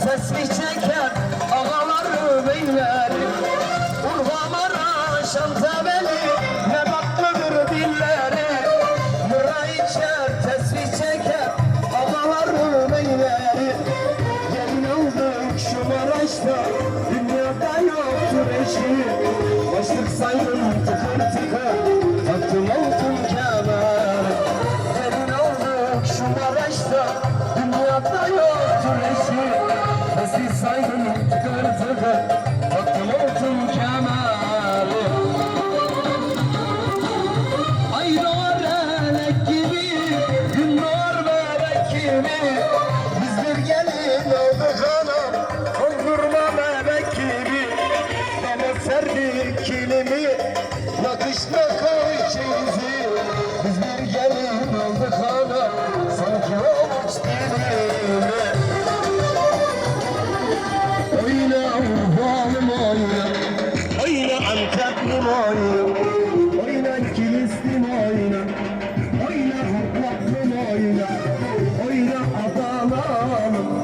Tesbih çeker ağalar beyler Urfamara Şanteveli Nebatlıdır dilleri Mıra içer tesbih çeker ağalar beyleri Gelin aldık şu Maraş'ta Dünyada yoktur eşi. Başlık saydım tıkır tıkır Taktım altın kemer. Gelin aldık şu Maraş'ta Dünyada saygın çıkar zırhı Baktım olsun kemali gelin olduk anam Kondurma melek gibi Bana serdik kilimi Yakıştı Antakya'm oyna Oyna Kilis'tim oyna. Oyna Hakkı'm oyna. Oyna Adana'm